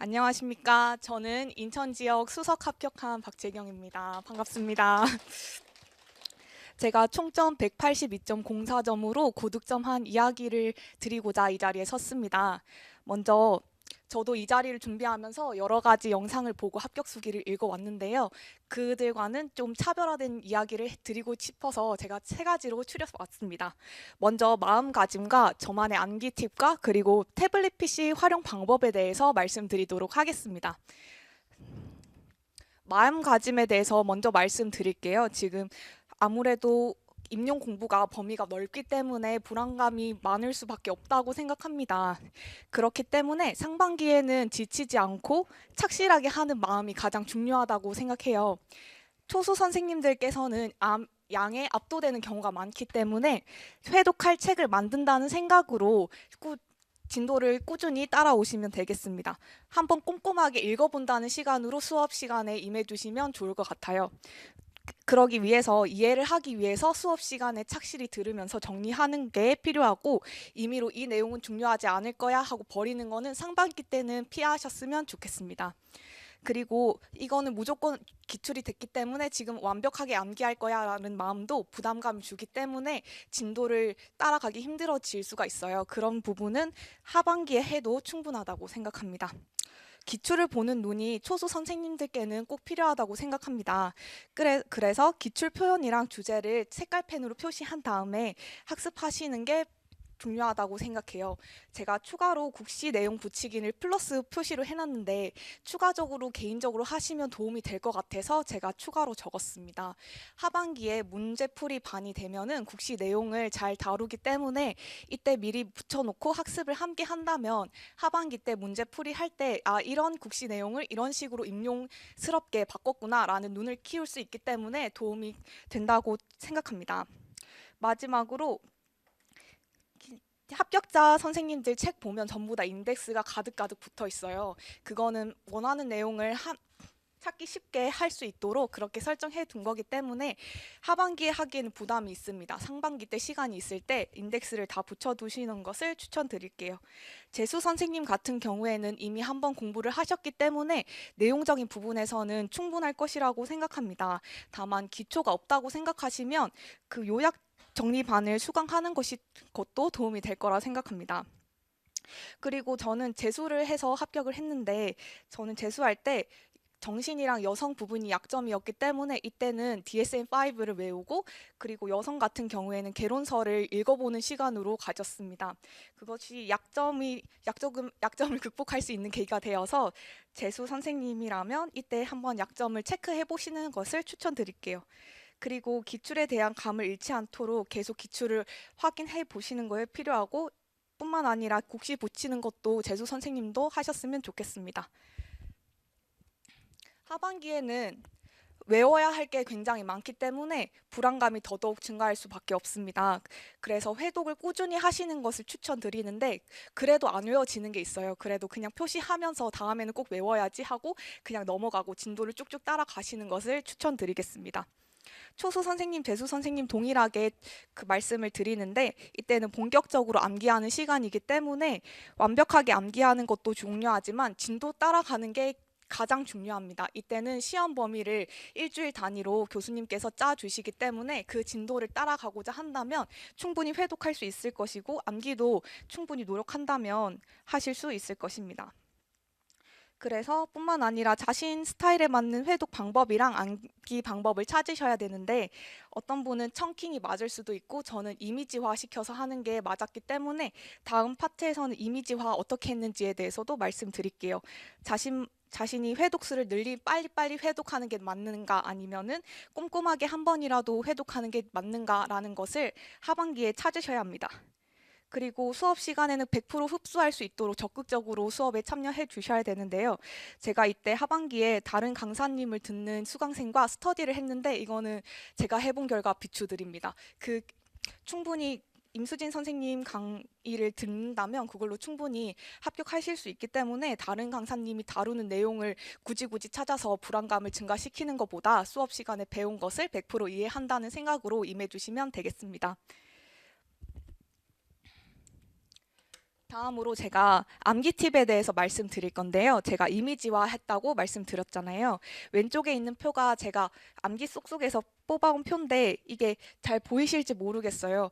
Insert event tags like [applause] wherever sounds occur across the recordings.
안녕하십니까. 저는 인천 지역 수석 합격한 박재경입니다. 반갑습니다. 제가 총점 182.04점으로 고득점 한 이야기를 드리고자 이 자리에 섰습니다. 먼저 저도 이 자리를 준비하면서 여러 가지 영상을 보고 합격 수기를 읽어왔는데요. 그들과는 좀 차별화된 이야기를 드리고 싶어서 제가 세 가지로 추려서 왔습니다. 먼저 마음가짐과 저만의 암기 팁과 그리고 태블릿 PC 활용 방법에 대해서 말씀드리도록 하겠습니다. 마음가짐에 대해서 먼저 말씀드릴게요. 지금 아무래도 임용 공부가 범위가 넓기 때문에 불안감이 많을 수밖에 없다고 생각합니다. 그렇기 때문에 상반기에는 지치지 않고 착실하게 하는 마음이 가장 중요하다고 생각해요. 초수 선생님들께서는 암, 양에 압도되는 경우가 많기 때문에 회독할 책을 만든다는 생각으로 꾸, 진도를 꾸준히 따라오시면 되겠습니다. 한번 꼼꼼하게 읽어본다는 시간으로 수업 시간에 임해주시면 좋을 것 같아요. 그러기 위해서 이해를 하기 위해서 수업 시간에 착실히 들으면서 정리하는 게 필요하고 임의로 이 내용은 중요하지 않을 거야 하고 버리는 거는 상반기 때는 피하셨으면 좋겠습니다. 그리고 이거는 무조건 기출이 됐기 때문에 지금 완벽하게 암기할 거야 라는 마음도 부담감을 주기 때문에 진도를 따라가기 힘들어질 수가 있어요. 그런 부분은 하반기에 해도 충분하다고 생각합니다. 기출을 보는 눈이 초수 선생님들께는 꼭 필요하다고 생각합니다. 그래, 그래서 기출 표현이랑 주제를 색깔펜으로 표시한 다음에 학습하시는 게 중요하다고 생각해요. 제가 추가로 국시 내용 붙이기를 플러스 표시로 해놨는데 추가적으로 개인적으로 하시면 도움이 될 것 같아서 제가 추가로 적었습니다. 하반기에 문제풀이 반이 되면은 국시 내용을 잘 다루기 때문에 이때 미리 붙여놓고 학습을 함께 한다면 하반기 때 문제풀이 할 때 아 이런 국시 내용을 이런 식으로 임용스럽게 바꿨구나라는 눈을 키울 수 있기 때문에 도움이 된다고 생각합니다. 마지막으로 합격자 선생님들 책 보면 전부 다 인덱스가 가득가득 붙어 있어요. 그거는 원하는 내용을 한, 찾기 쉽게 할 수 있도록 그렇게 설정해 둔 거기 때문에 하반기에 하기에는 부담이 있습니다. 상반기 때 시간이 있을 때 인덱스를 다 붙여 두시는 것을 추천드릴게요. 재수 선생님 같은 경우에는 이미 한번 공부를 하셨기 때문에 내용적인 부분에서는 충분할 것이라고 생각합니다. 다만 기초가 없다고 생각하시면 그 요약 정리반을 수강하는 것이 것도 도움이 될 거라 생각합니다. 그리고 저는 재수를 해서 합격을 했는데 저는 재수할 때 정신이랑 여성 부분이 약점이었기 때문에 이때는 DSM-5를 외우고 그리고 여성 같은 경우에는 개론서를 읽어보는 시간으로 가졌습니다. 그것이 약점이 약점 약점을 극복할 수 있는 계기가 되어서 재수 선생님이라면 이때 한번 약점을 체크해 보시는 것을 추천드릴게요. 그리고 기출에 대한 감을 잃지 않도록 계속 기출을 확인해 보시는 거에 필요하고 뿐만 아니라 국시 붙이는 것도 재수 선생님도 하셨으면 좋겠습니다. 하반기에는 외워야 할 게 굉장히 많기 때문에 불안감이 더더욱 증가할 수밖에 없습니다. 그래서 회독을 꾸준히 하시는 것을 추천드리는데 그래도 안 외워지는 게 있어요. 그래도 그냥 표시하면서 다음에는 꼭 외워야지 하고 그냥 넘어가고 진도를 쭉쭉 따라가시는 것을 추천드리겠습니다. 초수 선생님, 재수 선생님 동일하게 그 말씀을 드리는데 이때는 본격적으로 암기하는 시간이기 때문에 완벽하게 암기하는 것도 중요하지만 진도 따라가는 게 가장 중요합니다. 이때는 시험 범위를 일주일 단위로 교수님께서 짜 주시기 때문에 그 진도를 따라가고자 한다면 충분히 회독할 수 있을 것이고 암기도 충분히 노력한다면 하실 수 있을 것입니다. 그래서 뿐만 아니라 자신 스타일에 맞는 회독 방법이랑 암기 방법을 찾으셔야 되는데 어떤 분은 청킹이 맞을 수도 있고 저는 이미지화 시켜서 하는 게 맞았기 때문에 다음 파트에서는 이미지화 어떻게 했는지에 대해서도 말씀드릴게요. 자신 자신이 회독수를 늘리 빨리빨리 회독하는 게 맞는가 아니면은 꼼꼼하게 한 번이라도 회독하는 게 맞는가라는 것을 하반기에 찾으셔야 합니다. 그리고 수업 시간에는 100% 흡수할 수 있도록 적극적으로 수업에 참여해 주셔야 되는데요. 제가 이때 하반기에 다른 강사님을 듣는 수강생과 스터디를 했는데 이거는 제가 해본 결과 비추드립니다. 그 충분히 임수진 선생님 강의를 듣는다면 그걸로 충분히 합격하실 수 있기 때문에 다른 강사님이 다루는 내용을 굳이 굳이 찾아서 불안감을 증가시키는 것보다 수업 시간에 배운 것을 100% 이해한다는 생각으로 임해주시면 되겠습니다. 다음으로 제가 암기 팁에 대해서 말씀드릴 건데요. 제가 이미지화 했다고 말씀드렸잖아요. 왼쪽에 있는 표가 제가 암기 쏙쏙에서 뽑아온 표인데 이게 잘 보이실지 모르겠어요.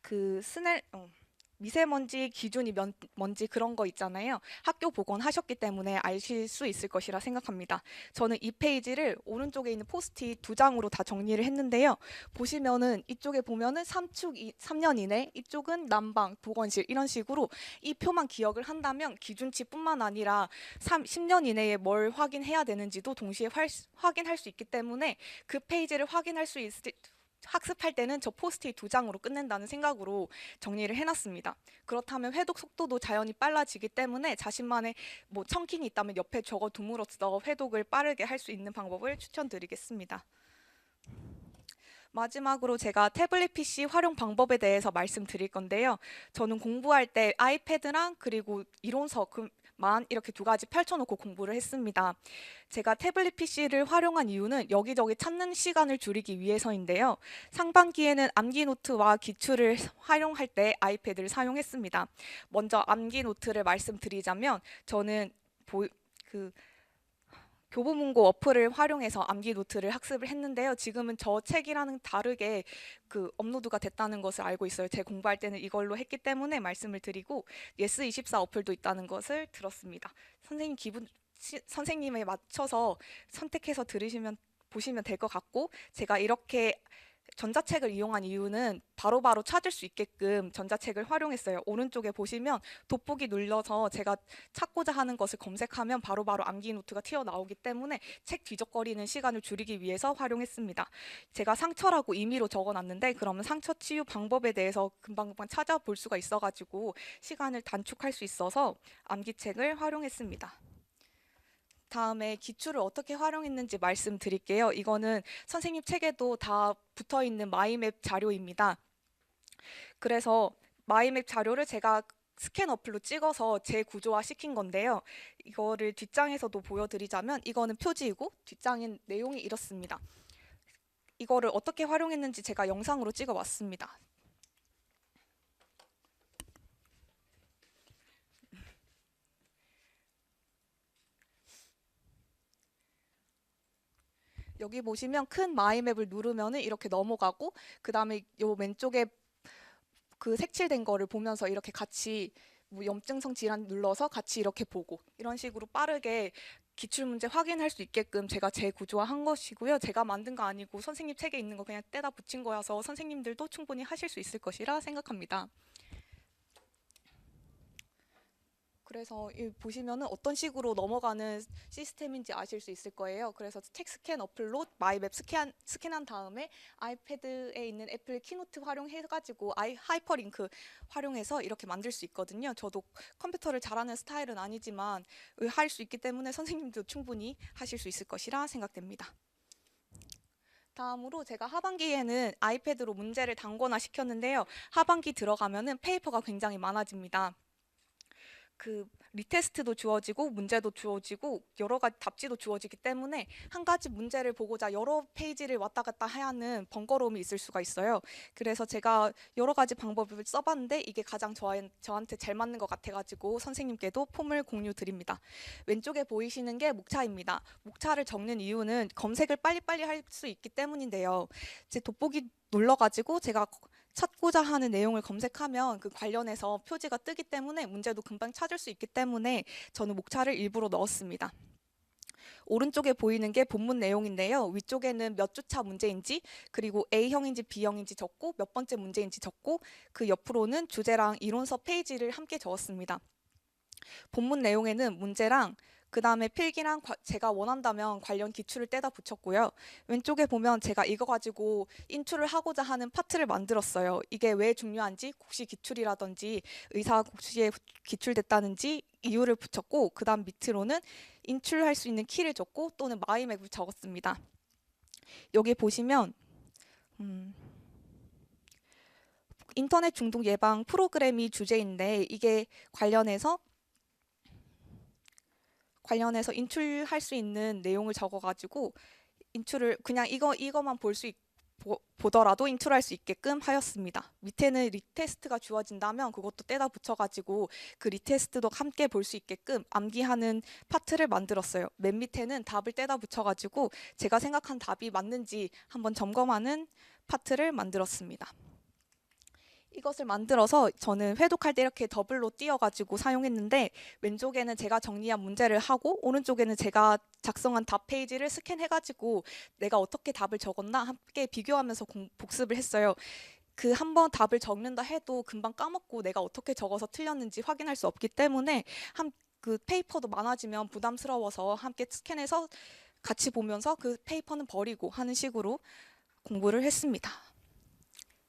그 스넬 어, 미세먼지 기준이 면, 뭔지 그런 거 있잖아요. 학교 복원하셨기 때문에 아실 수 있을 것이라 생각합니다. 저는 이 페이지를 오른쪽에 있는 포스트잇 두 장으로 다 정리를 했는데요. 보시면은 이쪽에 보면은 3축 이, 3년 이내, 이쪽은 난방, 보건실 이런 식으로 이 표만 기억을 한다면 기준치뿐만 아니라 3, 10년 이내에 뭘 확인해야 되는지도 동시에 활, 확인할 수 있기 때문에 그 페이지를 확인할 수 있을 학습할 때는 저 포스트잇 두 장으로 끝낸다는 생각으로 정리를 해놨습니다. 그렇다면 회독 속도도 자연히 빨라지기 때문에 자신만의 뭐 청킹이 있다면 옆에 적어 둠으로써 회독을 빠르게 할 수 있는 방법을 추천드리겠습니다. 마지막으로 제가 태블릿 PC 활용 방법에 대해서 말씀드릴 건데요. 저는 공부할 때 아이패드랑 그리고 이론서 만 이렇게 두 가지 펼쳐놓고 공부를 했습니다. 제가 태블릿 PC를 활용한 이유는 여기저기 찾는 시간을 줄이기 위해서인데요. 상반기에는 암기 노트와 기출을 활용할 때 아이패드를 사용했습니다. 먼저 암기 노트를 말씀드리자면 저는 보, 그 교보문고 어플을 활용해서 암기 노트를 학습을 했는데요. 지금은 저 책이랑은 다르게 그 업로드가 됐다는 것을 알고 있어요. 제 공부할 때는 이걸로 했기 때문에 말씀을 드리고 예스24 어플도 있다는 것을 들었습니다. 선생님 기분 시, 선생님에 맞춰서 선택해서 들으시면 보시면 될 것 같고 제가 이렇게 전자책을 이용한 이유는 바로 바로 찾을 수 있게끔 전자책을 활용했어요. 오른쪽에 보시면 돋보기 눌러서 제가 찾고자 하는 것을 검색하면 바로 바로 암기 노트가 튀어나오기 때문에 책 뒤적거리는 시간을 줄이기 위해서 활용했습니다. 제가 상처라고 임의로 적어놨는데 그러면 상처 치유 방법에 대해서 금방금방 찾아볼 수가 있어가지고 시간을 단축할 수 있어서 암기책을 활용했습니다. 다음에 기출을 어떻게 활용했는지 말씀드릴게요. 이거는 선생님 책에도 다 붙어 있는 마이맵 자료입니다. 그래서 마이맵 자료를 제가 스캔 어플로 찍어서 재구조화 시킨 건데요. 이거를 뒷장에서도 보여드리자면 이거는 표지이고 뒷장인 내용이 이렇습니다. 이거를 어떻게 활용했는지 제가 영상으로 찍어 왔습니다. 여기 보시면 큰 마이맵을 누르면은 이렇게 넘어가고 그 다음에 요 왼쪽에 그 색칠된 거를 보면서 이렇게 같이 뭐 염증성 질환 눌러서 같이 이렇게 보고 이런 식으로 빠르게 기출 문제 확인할 수 있게끔 제가 재구조화한 것이고요. 제가 만든 거 아니고 선생님 책에 있는 거 그냥 떼다 붙인 거여서 선생님들도 충분히 하실 수 있을 것이라 생각합니다. 그래서 이 보시면은 어떤 식으로 넘어가는 시스템인지 아실 수 있을 거예요. 그래서 책 스캔 어플로 마이맵 스캔 스캔한 다음에 아이패드에 있는 애플 키노트 활용해가지고 아이 하이퍼링크 활용해서 이렇게 만들 수 있거든요. 저도 컴퓨터를 잘하는 스타일은 아니지만 할 수 있기 때문에 선생님도 충분히 하실 수 있을 것이라 생각됩니다. 다음으로 제가 하반기에는 아이패드로 문제를 단권화 시켰는데요. 하반기 들어가면은 페이퍼가 굉장히 많아집니다. 그 리테스트도 주어지고 문제도 주어지고 여러 가지 답지도 주어지기 때문에 한 가지 문제를 보고자 여러 페이지를 왔다 갔다 해야 하는 번거로움이 있을 수가 있어요. 그래서 제가 여러 가지 방법을 써봤는데 이게 가장 저한, 저한테 잘 맞는 것 같아가지고 선생님께도 폼을 공유 드립니다. 왼쪽에 보이시는 게 목차입니다. 목차를 적는 이유는 검색을 빨리빨리 할 수 있기 때문인데요. 제 돋보기 눌러가지고 제가 찾고자 하는 내용을 검색하면 그 관련해서 표지가 뜨기 때문에 문제도 금방 찾을 수 있기 때문에 저는 목차를 일부러 넣었습니다. 오른쪽에 보이는 게 본문 내용인데요. 위쪽에는 몇 주차 문제인지 그리고 A형인지 B형인지 적고 몇 번째 문제인지 적고 그 옆으로는 주제랑 이론서 페이지를 함께 적었습니다. 본문 내용에는 문제랑 그 다음에 필기랑 과, 제가 원한다면 관련 기출을 떼다 붙였고요. 왼쪽에 보면 제가 이거 가지고 인출을 하고자 하는 파트를 만들었어요. 이게 왜 중요한지, 국시 기출이라든지 의사 국시에 기출됐다는지 이유를 붙였고 그 다음 밑으로는 인출할 수 있는 키를 적고 또는 마이맵을 적었습니다. 여기 보시면 음, 인터넷 중독 예방 프로그램이 주제인데 이게 관련해서 관련해서 인출할 수 있는 내용을 적어가지고 인출을 그냥 이거 이거만 볼수 보, 보더라도 인출할 수 있게끔 하였습니다. 밑에는 리테스트가 주어진다면 그것도 떼다 붙여가지고 그 리테스트도 함께 볼 수 있게끔 암기하는 파트를 만들었어요. 맨 밑에는 답을 떼다 붙여가지고 제가 생각한 답이 맞는지 한번 점검하는 파트를 만들었습니다. 이것을 만들어서 저는 회독할 때 이렇게 더블로 띄어가지고 사용했는데 왼쪽에는 제가 정리한 문제를 하고 오른쪽에는 제가 작성한 답 페이지를 스캔해가지고 내가 어떻게 답을 적었나 함께 비교하면서 공- 복습을 했어요. 그 한 번 답을 적는다 해도 금방 까먹고 내가 어떻게 적어서 틀렸는지 확인할 수 없기 때문에 한 그 페이퍼도 많아지면 부담스러워서 함께 스캔해서 같이 보면서 그 페이퍼는 버리고 하는 식으로 공부를 했습니다.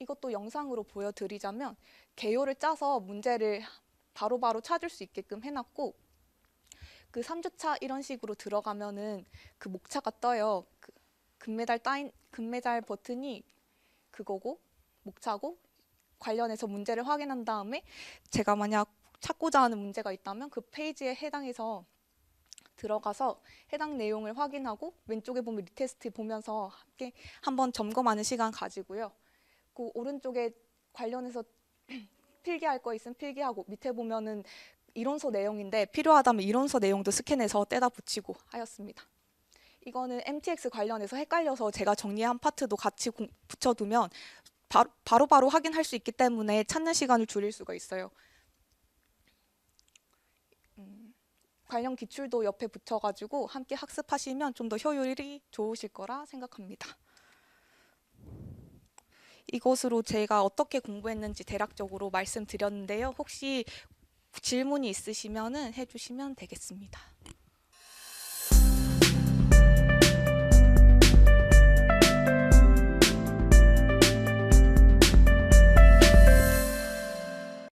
이것도 영상으로 보여드리자면 개요를 짜서 문제를 바로 바로 찾을 수 있게끔 해놨고 그 3주차 이런 식으로 들어가면은 그 목차가 떠요. 그 금메달 따인 금메달 버튼이 그거고 목차고 관련해서 문제를 확인한 다음에 제가 만약 찾고자 하는 문제가 있다면 그 페이지에 해당해서 들어가서 해당 내용을 확인하고 왼쪽에 보면 리테스트 보면서 함께 한번 점검하는 시간 가지고요. 그 오른쪽에 관련해서 [clears throat] 필기할 거 있으면 필기하고 밑에 보면은 이론서 내용인데 필요하다면 이론서 내용도 스캔해서 떼다 붙이고 하였습니다. 이거는 MTX 관련해서 헷갈려서 제가 정리한 파트도 같이 공- 붙여두면 바, 바로 바로 확인할 수 있기 때문에 찾는 시간을 줄일 수가 있어요. 음, 관련 기출도 옆에 붙여가지고 함께 학습하시면 좀 더 효율이 좋으실 거라 생각합니다. 이것으로 제가 어떻게 공부했는지 대략적으로 말씀드렸는데요. 혹시 질문이 있으시면 해주시면 되겠습니다.